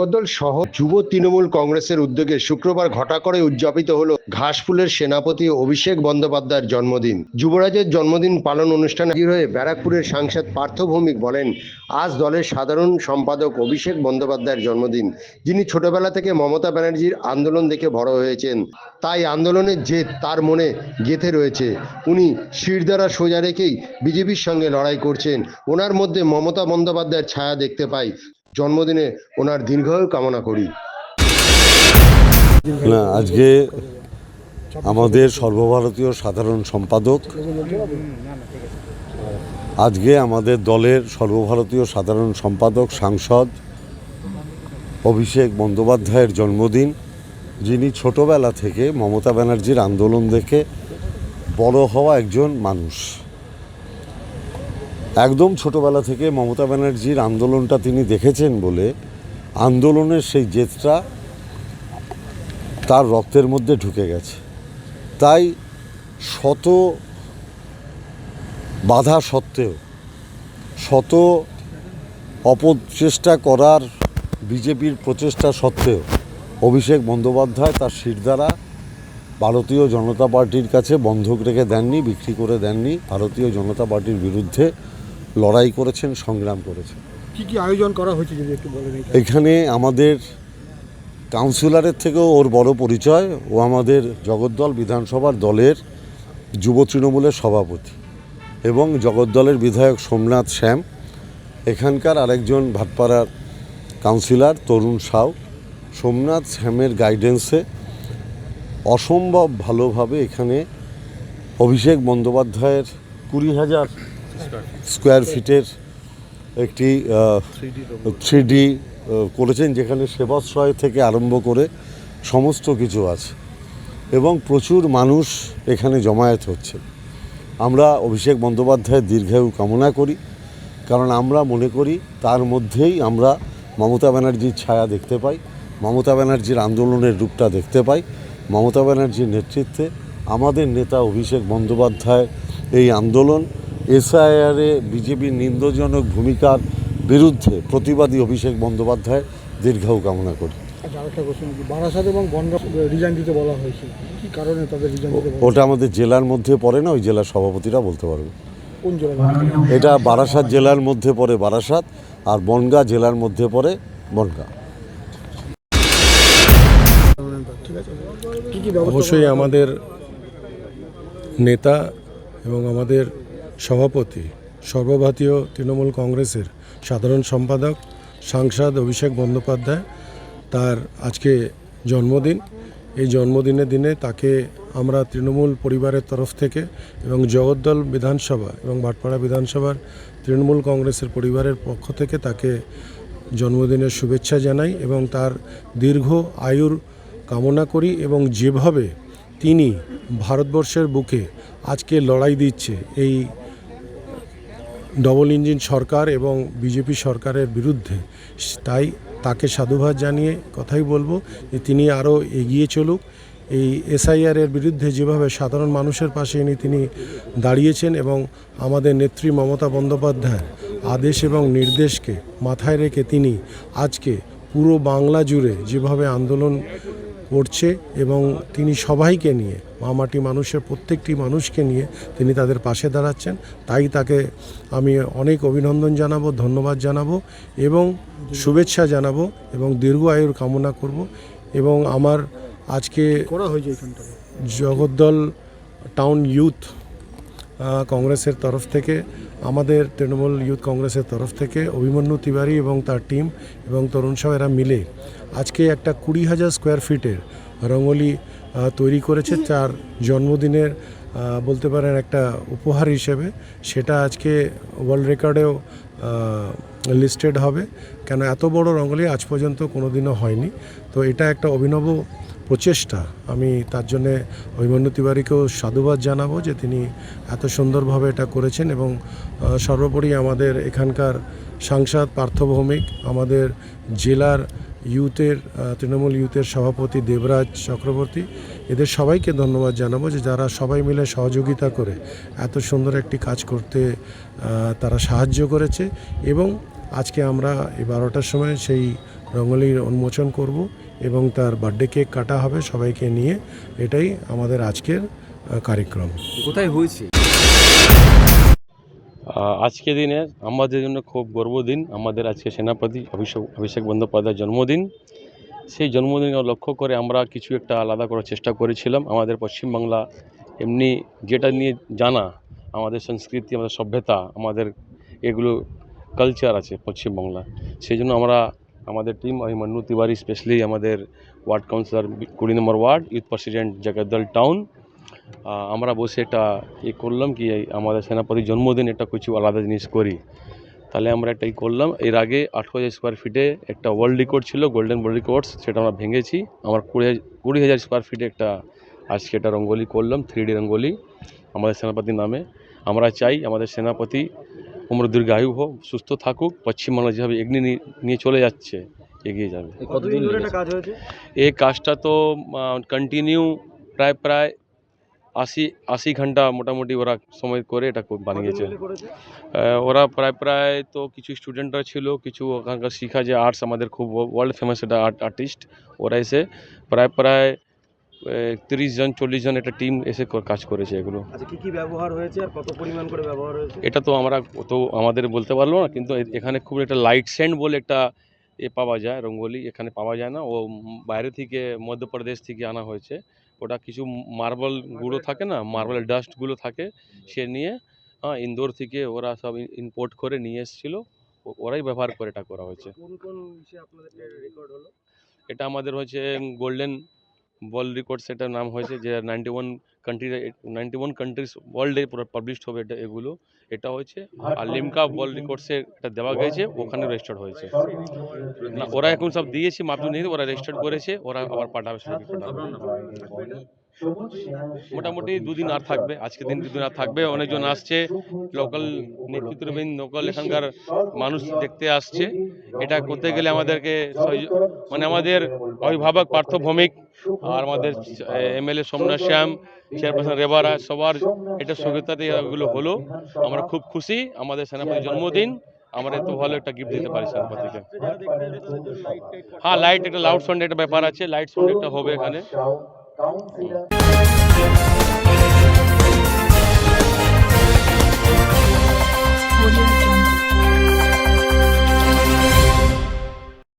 জগদ্দল সহ যুব তৃণমূল কংগ্রেসের উদ্যোগে শুক্রবার ঘটা করে উদযাপিত হলো ঘাসফুলের সেনাপতি অভিষেক বন্দ্যোপাধ্যায়ের জন্মদিন। যুবরাজের জন্মদিন পালন অনুষ্ঠানে হাজির হয়ে ব্যারাকপুরের সাংসদ পার্থ ভৌমিক বলেন, আজ দলের সাধারণ সম্পাদক অভিষেক বন্দ্যোপাধ্যায়ের জন্মদিন। যিনি ছোটবেলা থেকে মমতা ব্যানার্জির আন্দোলন দেখে বড় হয়েছেন, তাই আন্দোলনের জেদ তার মনে গেঁথে রয়েছে। উনি শিরদারা সোজা রেখেই বিজেপির সঙ্গে লড়াই করছেন। ওনার মধ্যে মমতা বন্দ্যোপাধ্যায়ের ছায়া দেখতে পাই। জন্মদিনে ওনার দীর্ঘায়ু কামনা করি। না, আজকে আমাদের সর্বভারতীয় সাধারণ সম্পাদক, আজকে আমাদের দলের সর্বভারতীয় সাধারণ সম্পাদক, সাংসদ অভিষেক বন্দ্যোপাধ্যায়ের জন্মদিন, যিনি ছোটবেলা থেকে মমতা ব্যানার্জির আন্দোলন দেখে বড় হওয়া একজন মানুষ। একদম ছোটবেলা থেকে মমতা ব্যানার্জির আন্দোলনটা তিনি দেখেছেন বলে আন্দোলনের সেই জেদটা তার রক্তের মধ্যে ঢুকে গেছে। তাই শত বাধা সত্ত্বেও, শত অপচেষ্টা করার বিজেপির প্রচেষ্টা সত্ত্বেও অভিষেক বন্দ্যোপাধ্যায় তার শিরদারা ভারতীয় জনতা পার্টির কাছে বন্ধক রেখে দেননি, বিক্রি করে দেননি। ভারতীয় জনতা পার্টির বিরুদ্ধে লড়াই করেছেন সংগ্রাম করেছেন। কি কি আয়োজন করা হয়েছে যদি একটু বলেন এখানে আমাদের কাউন্সিলরের থেকেও ওর বড় পরিচয় ও আমাদের জগদ্দল বিধানসভার দলের যুব তৃণমূলের সভাপতি এবং জগদ্দলের বিধায়ক সোমনাথ শ্যাম এখানকার আরেকজন ভাটপাড়ার কাউন্সিলর তরুণ সাউ। সোমনাথ শ্যামের গাইডেন্সে অসম্ভব ভালোভাবে এখানে অভিষেক বন্দ্যোপাধ্যায়ের কুড়ি হাজার স্কোয়ার ফিটের একটি থ্রি ডি করেছেন যেখানে সেবাশ্রয় থেকে আরম্ভ করে সমস্ত কিছু আছে। এবং প্রচুর মানুষ এখানে জমায়েত হচ্ছে। আমরা অভিষেক বন্দ্যোপাধ্যায়ের দীর্ঘায়ু কামনা করি, কারণ আমরা মনে করি তার মধ্যেই আমরা মমতা ব্যানার্জির ছায়া দেখতে পাই, মমতা ব্যানার্জির আন্দোলনের রূপটা দেখতে পাই, মমতা ব্যানার্জির নেতৃত্বে আমাদের নেতা অভিষেক বন্দ্যোপাধ্যায় এই আন্দোলন এসআইআরে বিজেপির নিন্দজনক ভূমিকার বিরুদ্ধে প্রতিবাদী অভিষেক বন্দ্যোপাধ্যায় দীর্ঘায়ু কামনা করি। আচ্ছা আরেকটা কোশ্চেন কি বারাসাত এবং রিজাইন দিতে বলা হয়েছে কি কারণে তাদের রিজাইন ওটা আমাদের জেলার মধ্যে পড়ে না ওই জেলার সভাপতিরা বলতে পারবে। কোন এটা বারাসাত জেলার মধ্যে পড়ে বারাসাত আর বনগাঁ জেলার মধ্যে পড়ে বনগাঁ। ঠিক আছে কি কি ব্যবস্থা অবশ্যই আমাদের নেতা এবং আমাদের সভাপতি, সর্বভারতীয় তৃণমূল কংগ্রেসের সাধারণ সম্পাদক, সাংসদ অভিষেক বন্দ্যোপাধ্যায় তার আজকে জন্মদিন। এই জন্মদিনের দিনে তাকে আমরা তৃণমূল পরিবারের তরফ থেকে এবং জগদ্দল বিধানসভা এবং ভাটপাড়া বিধানসভার তৃণমূল কংগ্রেসের পরিবারের পক্ষ থেকে তাকে জন্মদিনের শুভেচ্ছা জানাই এবং তার দীর্ঘ আয়ুর কামনা করি এবং যেভাবে তিনি ভারতবর্ষের বুকে আজকে লড়াই দিচ্ছে, এই ডবল ইঞ্জিন সরকার এবং বিজেপি সরকারের বিরুদ্ধে। তাই তাকে সাধুবাদ জানিয়ে কথাই বলব যে তিনি আরও এগিয়ে চলুক। এই এসআইআর এর বিরুদ্ধে যেভাবে সাধারণ মানুষের পাশে এনে তিনি দাঁড়িয়েছেন এবং আমাদের নেত্রী মমতা বন্দ্যোপাধ্যায়ের আদেশ এবং নির্দেশকে মাথায় রেখে তিনি আজকে পুরো বাংলা জুড়ে যেভাবে আন্দোলন করছে এবং তিনি সবাইকে নিয়ে মামাটি মানুষের প্রত্যেকটি মানুষকে নিয়ে তিনি তাদের পাশে দাঁড়াচ্ছেন। তাই তাকে আমি অনেক অভিনন্দন জানাব ধন্যবাদ জানাব এবং শুভেচ্ছা জানাব এবং দীর্ঘ আয়ুর কামনা করব এবং আমার আজকে করা হয়েছে জগদ্দল টাউন ইউথ কংগ্রেসের তরফ থেকে আমাদের তৃণমূল ইউথ কংগ্রেসের তরফ থেকে অভিমন্যু তিওয়ারি এবং তার টিম এবং তরুণ সাহ এরা মিলে আজকে একটা কুড়ি হাজার স্কোয়ার ফিটের রঙ্গোলি তৈরি করেছে। তার জন্মদিনের বলতে পারেন একটা উপহার হিসেবে সেটা আজকে ওয়ার্ল্ড রেকর্ডেও লিস্টেড হবে। কেন এত বড় রঙ্গোলি আজ পর্যন্ত কোনোদিনও হয়নি। তো এটা একটা অভিনব প্রচেষ্টা। আমি তার জন্যে অভিমন্যু তিওয়ারিকেও সাধুবাদ জানাব যে তিনি এত সুন্দরভাবে এটা করেছেন এবং সর্বোপরি আমাদের এখানকার সাংসদ পার্থ ভৌমিক আমাদের জেলার ইউথের তৃণমূল ইউথের সভাপতি দেবরাজ চক্রবর্তী। এদের সবাইকে ধন্যবাদ জানাব যে যারা সবাই মিলে সহযোগিতা করে এত সুন্দর একটি কাজ করতে তারা সাহায্য করেছে এবং আজকে আমরা এই বারোটার সময় সেই রঙ্গোলির উন্মোচন করব এবং তার বার্থডে কেক কাটা হবে সবাইকে নিয়ে। এটাই আমাদের আজকের কার্যক্রম। কোথায় হয়েছে? আজকে দিনে আমাদের জন্য খুব গর্ব দিন। আমাদের আজকে সেনাপতি অভিষেক অভিষেক বন্দ্যোপাধ্যায়ের জন্মদিন। সেই জন্মদিন লক্ষ্য করে আমরা কিছু একটা আলাদা করার চেষ্টা করেছিলাম। আমাদের পশ্চিমবাংলা এমনি যেটা নিয়ে জানা, আমাদের সংস্কৃতি, আমাদের সভ্যতা, আমাদের এগুলো কালচার আছে পশ্চিমবাংলা সেই জন্য আমরা, আমাদের টিম অভিমন্যু তিওয়ারি স্পেশালি আমাদের ওয়ার্ড কাউন্সিলর কুড়ি নম্বর ward youth president Jagaddal town আমরা বসে একটা ই করলাম কি এই আমাদের সেনাপতির জন্মদিন একটা কিছু আলাদা জিনিস করি। তাহলে আমরা এটাই করলাম। এর আগে আঠেরো হাজার স্কোয়ার ফিটে একটা ওয়ার্ল্ড রেকর্ড ছিল গোল্ডেন ওয়ার্ল্ড রেকর্ডস সেটা আমরা ভেঙেছি। আমার কুড়ি হাজার কুড়ি হাজার স্কোয়ার ফিটে একটা আজকে এটা রঙ্গোলি করলাম থ্রি ডি রঙ্গোলি আমাদের সেনাপতির নামে। আমরা চাই আমাদের সেনাপতি উম্র দীর্ঘায়ু হোক সুস্থ থাকুক পশ্চিমবাংলা যেভাবে এগিয়ে নিয়ে- চলে যাচ্ছে এগিয়ে যাবে। কতদিন কাজ এই কাজটা তো কন্টিনিউ প্রায় প্রায় আশি আশি ঘণ্টা মোটামুটি ওরা সময় করে এটা বানিয়েছে। ওরা প্রায় প্রায় তো কিছু স্টুডেন্টরা ছিল কিছু ওখানকার শিখা যে আর্টস আমাদের খুব ওয়ার্ল্ড ফেমাস এটা আর্ট আর্টিস্ট ওরা এসে প্রায় প্রায় তিরিশ জন চল্লিশ জন একটা টিম এসে কাজ করেছে এগুলো। আচ্ছা কি কি ব্যবহার হয়েছে আর কত পরিমাণ করে ব্যবহার হয়েছে? এটা তো আমরা তো আমাদের বলতে পারল না কিন্তু এখানে খুব একটা লাইট সেন্ট বলে একটা এ পাওয়া যায় রঙ্গোলি এখানে পাওয়া যায় না। ও বাইরে থেকে মধ্যপ্রদেশ থেকে আনা হয়েছে। ওটা কিছু মার্বেল গুঁড়ো থাকে না মার্বেল ডাস্টগুলো থাকে সে নিয়ে হ্যাঁ ইন্দোর থেকে ওরা সব ইম্পোর্ট করে নিয়ে এসেছিল। ওরাই ব্যবহার করে এটা করা হয়েছে। এটা আমাদের হয়েছে গোল্ডেন বল রেকর্ড সেটার নাম হয়েছে যে ninety one country ninety one countries ওয়ার্ল্ডে পাবলিশড হবে এটা এগুলো। এটা হয়েছে আর লিমকা ওয়ার্ল্ড রেকর্ডসে এটা দেওয়া গেছে ওখানে রেজিস্টার্ড হয়েছে। না ওরা এখন সব দিয়েছে মাপজু নিয়ে ওরা রেজিস্টার্ড করেছে ওরা আবার পাঠাবে সেটা পাঠাবে। মোটামুটি দুদিন আর থাকবে আজকে দিন দুদিন আর থাকবে অনেকজন আসছে লোকাল নেতৃত্ববৃন্দ লোকাল এখানকার মানুষ দেখতে আসছে। এটা করতে গেলে আমাদেরকে মানে আমাদের অভিভাবক পার্থ ভৌমিক আর আমাদের এমএলএ সোমনাথ শ্যাম চেয়ারপারসন রেবারা সবার এটা সহযোগিতাতে এগুলো হলো। আমরা খুব খুশি আমাদের সেনাপতির জন্মদিন। আমরা এত ভালো একটা গিফট দিতে পারি সেনাপতিকে। হ্যাঁ লাইট একটা লাউড সাউন্ড একটা ব্যাপার আছে লাইট সাউন্ড একটা হবে এখানে। có